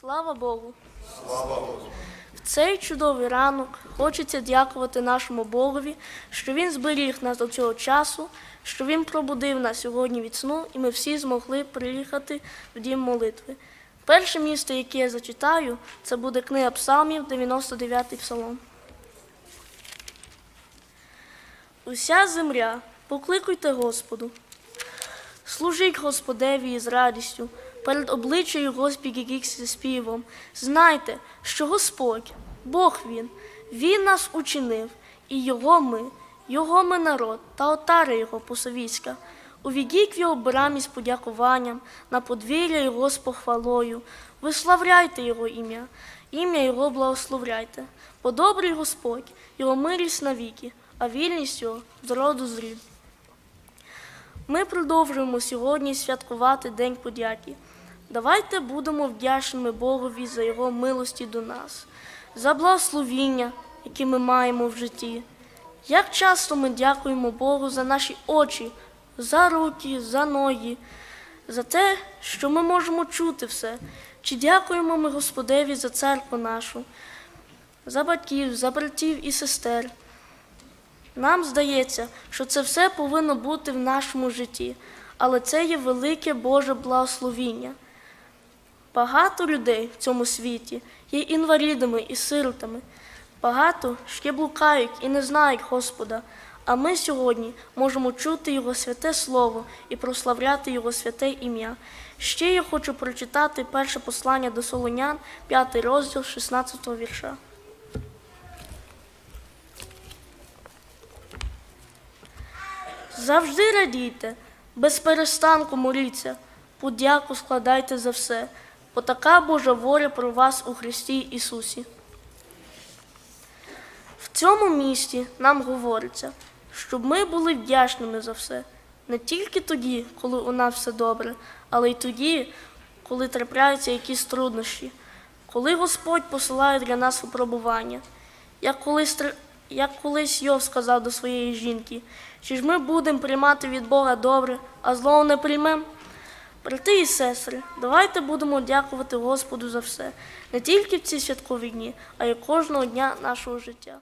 Слава Богу! В цей чудовий ранок хочеться дякувати нашому Богові, що Він зберіг нас до цього часу, що Він пробудив нас сьогодні від сну, і ми всі змогли приїхати в дім молитви. Перше місце, яке я зачитаю, це буде книга Псалмів, 99-й псалом. Уся земля, покликуйте Господу, Служіть Господеві із радістю, перед обличчям Його зі співом. Знайте, що Господь, Бог Він, Він нас учинив, і Його ми, Його ми народ, та отари Його посовіська. Увійдіть в його брамі з подякуванням, на подвір'я Його з похвалою. Виславляйте Його ім'я, ім'я Його благословляйте. Бо добрий Господь, Його милість навіки, а вільність Його з роду з рід. Ми продовжуємо сьогодні святкувати День подяки. Давайте будемо вдячними Богові за Його милості до нас, за благословіння, які ми маємо в житті. Як часто ми дякуємо Богу за наші очі, за руки, за ноги, за те, що ми можемо чути все. Чи дякуємо ми Господеві за церкву нашу, за батьків, за братів і сестер. Нам здається, що це все повинно бути в нашому житті, але це є велике Боже благословіння. Багато людей в цьому світі є інвалідами і сиротами. Багато ще блукають і не знають Господа. А ми сьогодні можемо чути Його святе Слово і прославляти Його святе ім'я. Ще я хочу прочитати перше послання до Солонян, 5 розділ 16 вірша. Завжди радійте, без перестанку моліться, подяку складайте за все, бо така Божа воля про вас у Христі Ісусі. В цьому місті нам говориться, щоб ми були вдячними за все, не тільки тоді, коли у нас все добре, але й тоді, коли трапляються якісь труднощі, коли Господь посилає для нас випробування. Як колись, як колись Йов сказав до своєї жінки, чи ж ми будемо приймати від Бога добре, а злого не приймемо? Брати і сестри, давайте будемо дякувати Господу за все, не тільки в ці святкові дні, а й кожного дня нашого життя.